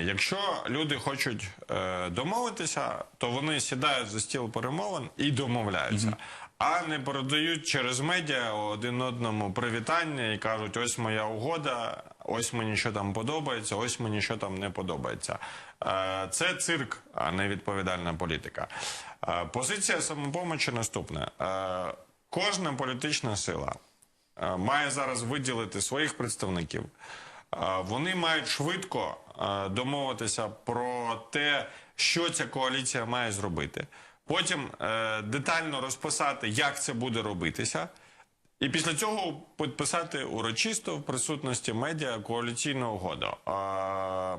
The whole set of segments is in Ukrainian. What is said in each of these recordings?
Якщо люди хочуть е, домовитися, то вони сідають за стіл перемовин і домовляються, а не передають через медіа один одному привітання і кажуть: ось моя угода, ось мені що там подобається, ось мені що там не подобається. Е, це цирк, а не відповідальна політика. Е, позиція самопомочі наступна: е, кожна політична сила е, має зараз виділити своїх представників. Вони мають швидко домовитися про те, що ця коаліція має зробити. Потім е, детально розписати, як це буде робитися. І після цього підписати урочисто в присутності медіа коаліційну угоду.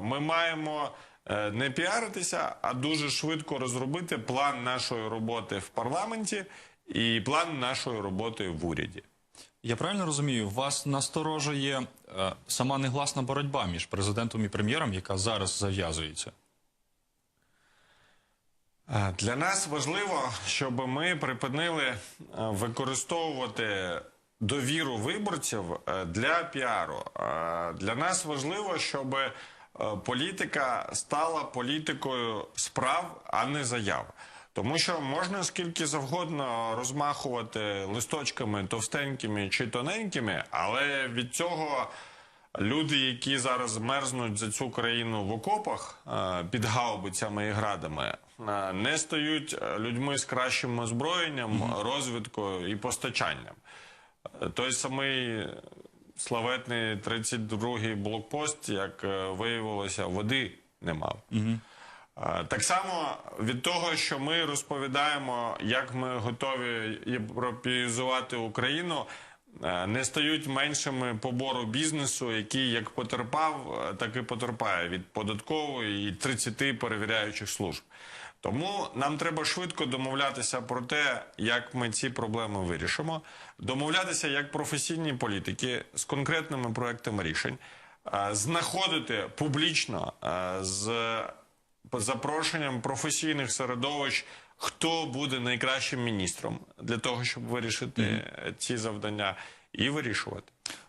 Ми маємо е, не піаритися, а дуже швидко розробити план нашої роботи в парламенті і план нашої роботи в уряді. Я правильно розумію, вас насторожує е, сама негласна боротьба між президентом і прем'єром, яка зараз зав'язується. Е, Для нас важливо, щоб ми припинили е, використовувати довіру виборців е, для піару. Для нас важливо, щоб політика стала політикою справ, а не заяв. Тому що можна скільки завгодно розмахувати листочками товстенькими чи тоненькими, але від цього люди, які зараз мерзнуть за цю країну в окопах е, під гаубицями і градами, е, не стають людьми з кращим озброєнням, розвідкою і постачанням. Е, Той самий славетний 32-й блокпост, як виявилося, води не мав. Так само від того, що ми розповідаємо, як ми готові європеїзувати Україну, е, не стають меншими побору бізнесу, який як потерпав, е, так і потерпає від податкової і 30 перевіряючих служб. Тому нам треба швидко домовлятися про те, як ми ці проблеми вирішимо, домовлятися як професійні політики з конкретними проектами рішень, е, знаходити публічно з запрошенням професійних середовищ, хто буде найкращим міністром для того, щоб вирішити ці завдання і вирішувати.